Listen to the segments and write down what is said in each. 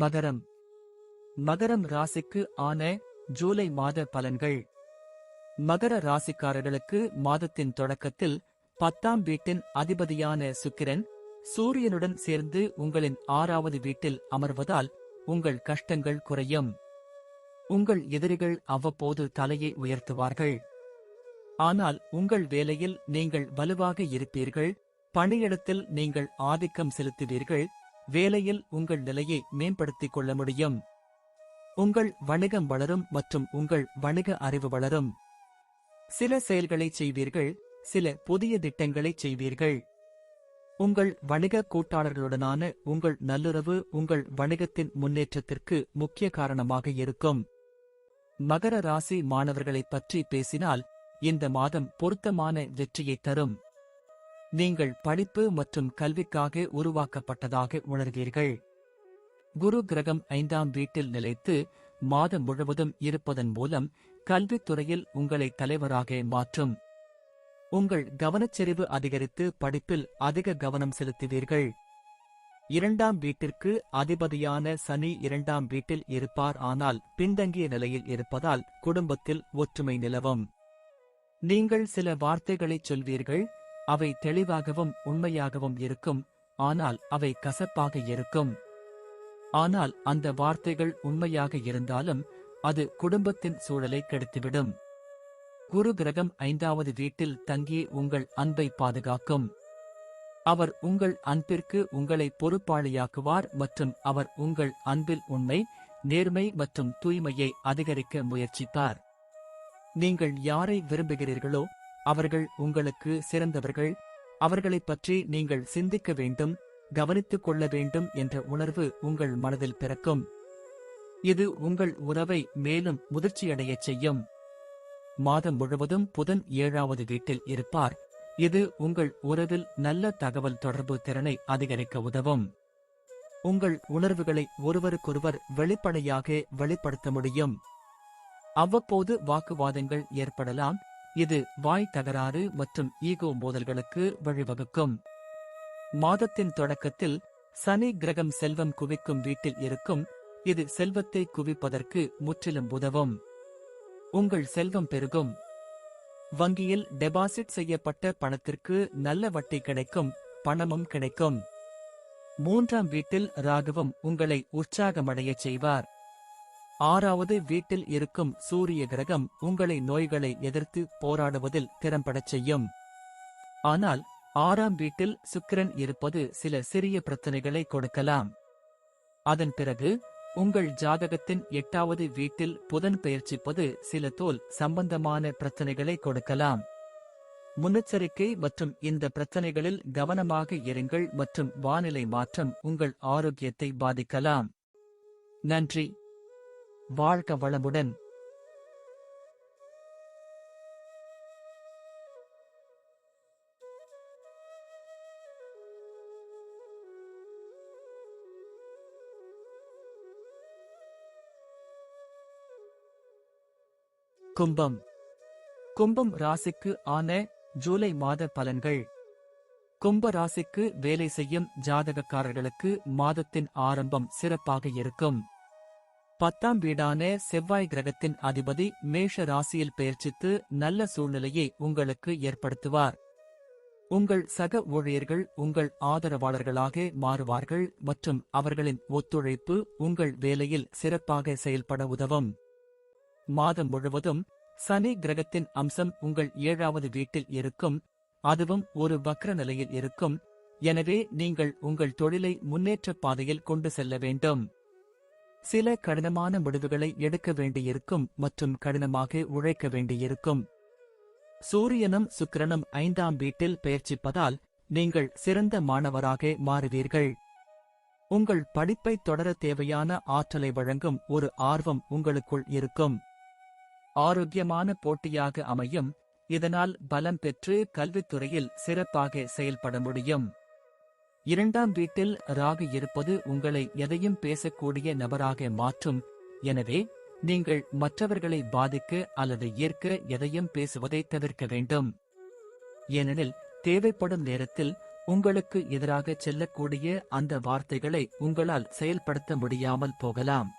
மகரம். மகரம் ராசிக்கு ஆன ஜூலை மாத பலன்கள். மகர ராசிக்காரர்களுக்கு மாதத்தின் தொடக்கத்தில் பத்தாம் வீட்டின் அதிபதியான சுக்கிரன் சூரியனுடன் சேர்ந்து உங்களின் ஆறாவது வீட்டில் அமர்வதால் உங்கள் கஷ்டங்கள் குறையும். உங்கள் எதிரிகள் அவ்வப்போது தலையை உயர்த்துவார்கள். ஆனால் உங்கள் வேலையில் நீங்கள் வலுவாக இருப்பீர்கள். பணியிடத்தில் நீங்கள் ஆதிக்கம் செலுத்துவீர்கள். வேலையில் உங்கள் நிலையை மேம்படுத்திக் கொள்ள முடியும். உங்கள் வணிகம் வளரும் மற்றும் உங்கள் வணிக அறிவு வளரும். சில செயல்களை செய்வீர்கள் சில புதிய திட்டங்களை செய்வீர்கள். உங்கள் வணிக கூட்டாளர்களுடனான உங்கள் நல்லுறவு உங்கள் வணிகத்தின் முன்னேற்றத்திற்கு முக்கிய காரணமாக இருக்கும். மகர ராசி மாணவர்களைப் பற்றி பேசினால் இந்த மாதம் பொருத்தமான வெற்றியை தரும். நீங்கள் படிப்பு மற்றும் கல்விக்காக உருவாக்கப்பட்டதாக உணர்வீர்கள். குரு கிரகம் ஐந்தாம் வீட்டில் நிலைத்து மாதம் முழுவதும் இருப்பதன் மூலம் கல்வித்துறையில் உங்களை தலைவராக மாற்றும். உங்கள் கவனச்செறிவு அதிகரித்து படிப்பில் அதிக கவனம் செலுத்துவீர்கள். இரண்டாம் வீட்டிற்கு அதிபதியான சனி இரண்டாம் வீட்டில் இருப்பார் ஆனால் பின்தங்கிய நிலையில் இருப்பதால் குடும்பத்தில் ஒற்றுமை நிலவும். நீங்கள் சில வார்த்தைகளைச் சொல்வீர்கள் அவை தெளிவாகவும் உண்மையாகவும் இருக்கும் ஆனால் அவை கசப்பாக இருக்கும். ஆனால் அந்த வார்த்தைகள் உண்மையாக இருந்தாலும் அது குடும்பத்தின் சூழலை கெடுத்துவிடும். குரு கிரகம் ஐந்தாவது வீட்டில் தங்கி உங்கள் அன்பை பாதுகாக்கும். அவர் உங்கள் அன்பிற்கு உங்களை பொறுப்பாளியாக்குவார் மற்றும் அவர் உங்கள் அன்பில் உண்மை நேர்மை மற்றும் தூய்மையை அதிகரிக்க முயற்சிப்பார். நீங்கள் யாரை விரும்புகிறீர்களோ அவர்கள் உங்களுக்கு சிறந்தவர்கள். அவர்களைப் பற்றி நீங்கள் சிந்திக்க வேண்டும் கவனித்துக் கொள்ள வேண்டும் என்ற உணர்வு உங்கள் மனதில் பிறக்கும். இது உங்கள் உறவை மேலும் முதிர்ச்சியடையச் செய்யும். மாதம் முழுவதும் புதன் ஏழாவது வீட்டில் இருப்பார். இது உங்கள் உறவில் நல்ல தகவல் தொடர்பு திறனை அதிகரிக்க உதவும். உங்கள் உணர்வுகளை ஒருவருக்கொருவர் வெளிப்படையாக வெளிப்படுத்த முடியும். அவ்வப்போது வாக்குவாதங்கள் ஏற்படலாம். இது வாய் தகராறு மற்றும் ஈகோ மோதல்களுக்கு வழிவகுக்கும். மாதத்தின் தொடக்கத்தில் சனி கிரகம் செல்வம் குவிக்கும் வீட்டில் இருக்கும். இது செல்வத்தை குவிப்பதற்கு முற்றிலும் உதவும். உங்கள் செல்வம் பெருகும். வங்கியில் டெபாசிட் செய்யப்பட்ட பணத்திற்கு நல்ல வட்டி கிடைக்கும் பணமும் கிடைக்கும். மூன்றாம் வீட்டில் ராகுவும் உங்களை உற்சாகமடையச் செய்வார். ஆறாவது வீட்டில் இருக்கும் சூரிய கிரகம் உங்களை நோய்களை எதிர்த்து போராடுவதில் திறம்படச் செய்யும். ஆனால் ஆறாம் வீட்டில் சுக்கிரன் இருப்பது சில சிறிய பிரச்சனைகளை கொடுக்கலாம். அதன் பிறகு உங்கள் ஜாதகத்தின் எட்டாவது வீட்டில் புதன் பெயர்ச்சிப்பது சில தோல் சம்பந்தமான பிரச்சனைகளை கொடுக்கலாம். முன்னெச்சரிக்கை மற்றும் இந்த பிரச்சனைகளில் கவனமாக இருங்கள் மற்றும் வானிலை மாற்றம் உங்கள் ஆரோக்கியத்தை பாதிக்கலாம். நன்றி. வாழ்க வளமுடன். கும்பம். கும்பம் ராசிக்கு ஆன ஜூலை மாத பலன்கள். கும்ப ராசிக்கு வேலை செய்யும் ஜாதகக்காரர்களுக்கு மாதத்தின் ஆரம்பம் சிறப்பாக இருக்கும். பத்தாம் வீடான செவ்வாய் கிரகத்தின் அதிபதி மேஷ ராசியில் பெயர்ச்சித்து நல்ல சூழ்நிலையை உங்களுக்கு ஏற்படுத்துவார். உங்கள் சக ஊழியர்கள் உங்கள் ஆதரவாளர்களாக மாறுவார்கள் மற்றும் அவர்களின் ஒத்துழைப்பு உங்கள் வேலையில் சிறப்பாக செயல்பட உதவும். மாதம் முழுவதும் சனி கிரகத்தின் அம்சம் உங்கள் ஏழாவது வீட்டில் இருக்கும் அதுவும் ஒரு வக்ர நிலையில் இருக்கும். எனவே நீங்கள் உங்கள் தொழிலை முன்னேற்ற பாதையில் கொண்டு செல்ல வேண்டும். சில கடினமான முடிவுகளை எடுக்க வேண்டியிருக்கும் மற்றும் கடினமாக உழைக்க வேண்டியிருக்கும். சூரியனும் சுக்கிரனும் ஐந்தாம் வீட்டில் பெயர்ச்சிப்பதால் நீங்கள் சிறந்த மாணவராக மாறுவீர்கள். உங்கள் படிப்பை தொடர தேவையான ஆற்றலை வழங்கும் ஒரு ஆர்வம் உங்களுக்குள் இருக்கும். ஆரோக்கியமான போட்டியாக அமையும் இதனால் பலம் பெற்று கல்வித்துறையில் சிறப்பாக செயல்பட முடியும். இரண்டாம் வீட்டில் ராகு இருப்பது உங்களை எதையும் பேசக்கூடிய நபராக மாற்றும். எனவே நீங்கள் மற்றவர்களை பாதிக்க அல்லது ஏற்க எதையும் பேசுவதை தவிர்க்க வேண்டும். ஏனெனில் தேவைப்படும் நேரத்தில் உங்களுக்கு எதிராக செல்லக்கூடிய அந்த வார்த்தைகளை உங்களால் செயல்படுத்த முடியாமல் போகலாம்.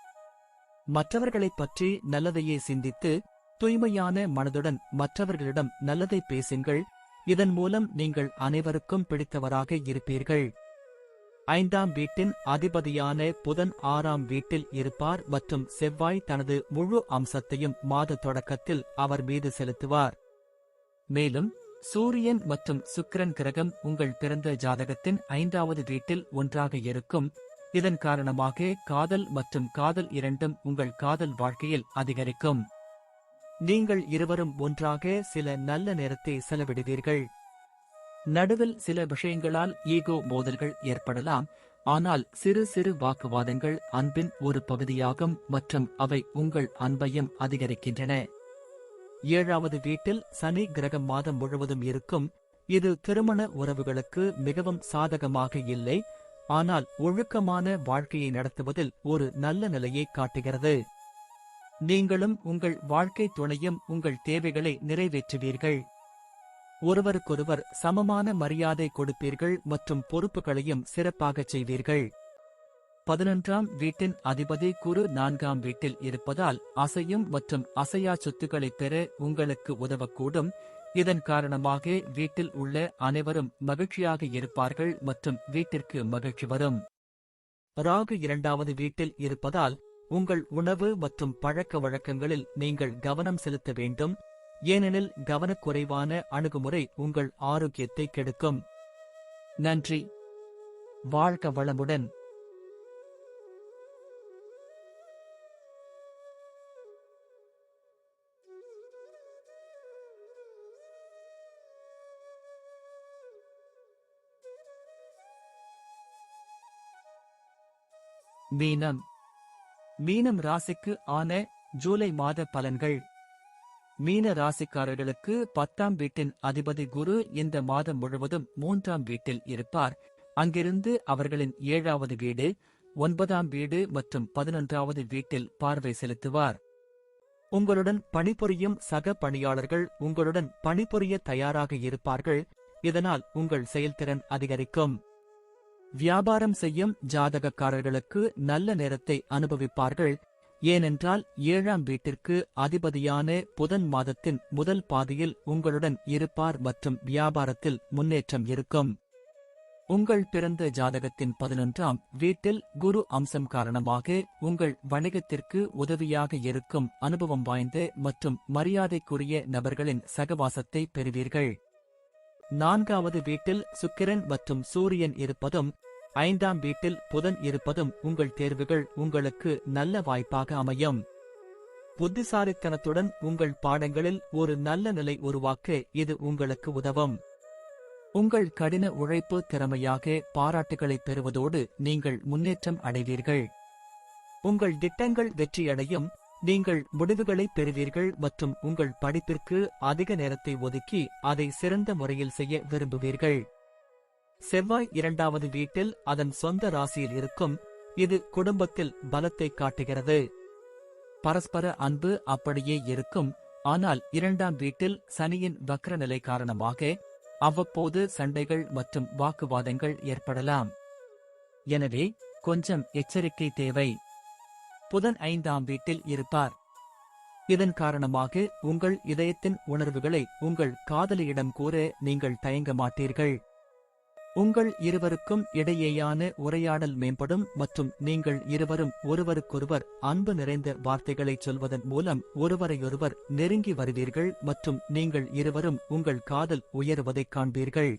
மற்றவர்களைப் பற்றி நல்லதையே சிந்தித்து தூய்மையான மனதுடன் மற்றவர்களிடம் நல்லதை பேசுங்கள். இதன் மூலம் நீங்கள் அனைவருக்கும் பிடித்தவராக இருப்பீர்கள். ஐந்தாம் வீட்டின் அதிபதியான புதன் ஆறாம் வீட்டில் இருப்பார் மற்றும் செவ்வாய் தனது முழு அம்சத்தையும் மாத தொடக்கத்தில் அவர் மீது செலுத்துவார். மேலும் சூரியன் மற்றும் சுக்கிரன் கிரகம் உங்கள் பிறந்த ஜாதகத்தின் ஐந்தாவது வீட்டில் ஒன்றாக இருக்கும். இதன் காரணமாக காதல் மற்றும் காதல் இரண்டும் உங்கள் காதல் வாழ்க்கையில் அதிகரிக்கும். நீங்கள் இருவரும் ஒன்றாக சில நல்ல நேரத்தை செலவிடுவீர்கள். நடுவில் சில விஷயங்களால் ஈகோ மோதல்கள் ஏற்படலாம். ஆனால் சிறு சிறு வாக்குவாதங்கள் அன்பின் ஒரு பகுதியாகும் மற்றும் அவை உங்கள் அன்பையும் அதிகரிக்கின்றன. ஏழாவது வீட்டில் சனி கிரகம் மாதம் முழுவதும் இருக்கும். இது திருமண உறவுகளுக்கு மிகவும் சாதகமாக இல்லை. ஆனால் ஒழுக்கமான வாழ்க்கையை நடத்துவதில் ஒரு நல்ல நிலையை காட்டுகிறது. நீங்களும் உங்கள் வாழ்க்கை துணையும் உங்கள் தேவைகளை நிறைவேற்றுவீர்கள். ஒருவருக்கொருவர் சமமான மரியாதை கொடுப்பீர்கள் மற்றும் பொறுப்புகளையும் சிறப்பாகச் செய்வீர்கள். பதினொன்றாம் வீட்டின் அதிபதி குரு நான்காம் வீட்டில் இருப்பதால் அசையும் மற்றும் அசையா சொத்துக்களை பெற உங்களுக்கு உதவக்கூடும். இதன் காரணமாக வீட்டில் உள்ள அனைவரும் மகிழ்ச்சியாக இருப்பார்கள் மற்றும் வீட்டிற்கு மகிழ்ச்சி வரும். ராகு இரண்டாவது வீட்டில் இருப்பதால் உங்கள் உணவு மற்றும் பழக்க வழக்கங்களில் நீங்கள் கவனம் செலுத்த வேண்டும். ஏனெனில் கவனக்குறைவான அணுகுமுறை உங்கள் ஆரோக்கியத்தை கெடுக்கும். நன்றி. வாழ்க வளமுடன். மீனம். மீனம் ராசிக்கு ஆன ஜூலை மாத பலன்கள். மீன ராசிக்காரர்களுக்கு பத்தாம் வீட்டின் அதிபதி குரு இந்த மாதம் முழுவதும் மூன்றாம் வீட்டில் இருப்பார். அங்கிருந்து அவர்களின் ஏழாவது வீடு ஒன்பதாம் வீடு மற்றும் பதினொன்றாவது வீட்டில் பார்வை செலுத்துவார். உங்களுடன் பணிபுரியும் சக பணியாளர்கள் உங்களுடன் பணிபுரிய தயாராக இருப்பார்கள். இதனால் உங்கள் செயல்திறன் அதிகரிக்கும். வியாபாரம் செய்யும் ஜாதகக்காரர்களுக்கு நல்ல நேரத்தை அனுபவிப்பார்கள். ஏனென்றால் ஏழாம் வீட்டிற்கு அதிபதியான புதன் மாதத்தின் முதல் பாதியில் உங்களுடன் இருப்பார் மற்றும் வியாபாரத்தில் முன்னேற்றம் இருக்கும். உங்கள் பிறந்த ஜாதகத்தின் பதினொன்றாம் வீட்டில் குரு அம்சம் காரணமாக உங்கள் வணிகத்திற்கு உதவியாக இருக்கும் அனுபவம் வாய்ந்த மற்றும் மரியாதைக்குரிய நபர்களின் சகவாசத்தை பெறுவீர்கள். நான்காவது வீட்டில் சுக்கிரன் மற்றும் சூரியன் இருப்பதும் ஐந்தாம் வீட்டில் புதன் இருப்பதும் உங்கள் தேர்வுகள் உங்களுக்கு நல்ல வாய்ப்பாக அமையும். புத்திசாலித்தனத்துடன் உங்கள் பாடங்களில் ஒரு நல்ல நிலை உருவாக்க இது உங்களுக்கு உதவும். உங்கள் கடின உழைப்பு திறமையாக பாராட்டுகளை பெறுவதோடு நீங்கள் முன்னேற்றம் அடைவீர்கள். உங்கள் திட்டங்கள் வெற்றியடையும். நீங்கள் முடிவுகளை பெறுவீர்கள் மற்றும் உங்கள் படிப்பிற்கு அதிக நேரத்தை ஒதுக்கி அதை சிறந்த முறையில் செய்ய விரும்புவீர்கள். செவ்வாய் இரண்டாவது வீட்டில் அதன் சொந்த ராசியில் இருக்கும். இது குடும்பத்தில் பலத்தை காட்டுகிறது. பரஸ்பர அன்பு அப்படியே இருக்கும். ஆனால் இரண்டாம் வீட்டில் சனியின் வக்ர நிலை காரணமாக அவ்வப்போது சண்டைகள் மற்றும் வாக்குவாதங்கள் ஏற்படலாம். எனவே கொஞ்சம் எச்சரிக்கை தேவை. புதன் ஐந்தாம் வீட்டில் இருப்பார். இதன் காரணமாக உங்கள் இதயத்தின் உணர்வுகளை உங்கள் காதலியிடம் கூற நீங்கள் தயங்க மாட்டீர்கள். உங்கள் இருவருக்கும் இடையேயான உரையாடல் மேம்படும் மற்றும் நீங்கள் இருவரும் ஒருவருக்கொருவர் அன்பு நிறைந்த வார்த்தைகளை சொல்வதன் மூலம் ஒருவரையொருவர் நெருங்கி வருவீர்கள் மற்றும் நீங்கள் இருவரும் உங்கள் காதல் உயருவதைக் காண்பீர்கள்.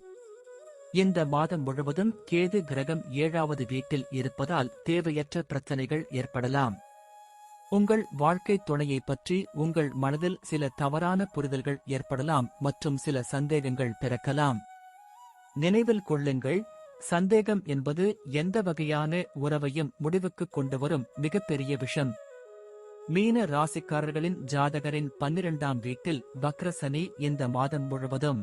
இந்த மாதம் முழுவதும் கேது கிரகம் ஏழாவது வீட்டில் இருப்பதால் தேவையற்ற பிரச்சனைகள் ஏற்படலாம். உங்கள் வாழ்க்கை துணையை பற்றி உங்கள் மனதில் சில தவறான புரிதல்கள் ஏற்படலாம் மற்றும் சில சந்தேகங்கள் பிறக்கலாம். நினைவில் கொள்ளுங்கள். சந்தேகம் என்பது எந்த வகையான உறவையும் முடிவுக்கு கொண்டு வரும் மிகப்பெரிய விஷம். மீன ராசிக்காரர்களின் ஜாதகரின் பன்னிரண்டாம் வீட்டில் வக்ரசனி இந்த மாதம் முழுவதும்.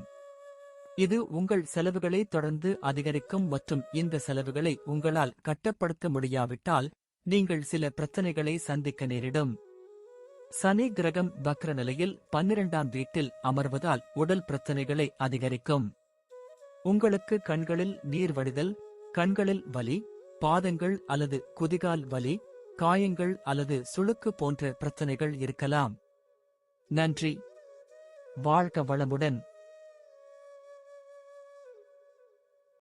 இது உங்கள் செலவுகளை தொடர்ந்து அதிகரிக்கும் மற்றும் இந்த செலவுகளை உங்களால் கட்டப்படுத்த முடியாவிட்டால் நீங்கள் சில பிரச்சனைகளை சந்திக்க நேரிடும். சனி கிரகம் வக்ர நிலையில் பன்னிரண்டாம் வீட்டில் அமர்வதால் உடல் பிரச்சனைகளை அதிகரிக்கும். உங்களுக்கு கண்களில் நீர் வடிதல் கண்களில் வலி பாதங்கள் அல்லது குதிகால் வலி காயங்கள் அல்லது சுளுக்கு போன்ற பிரச்சனைகள் இருக்கலாம். நன்றி. வாழ்க வளமுடன்.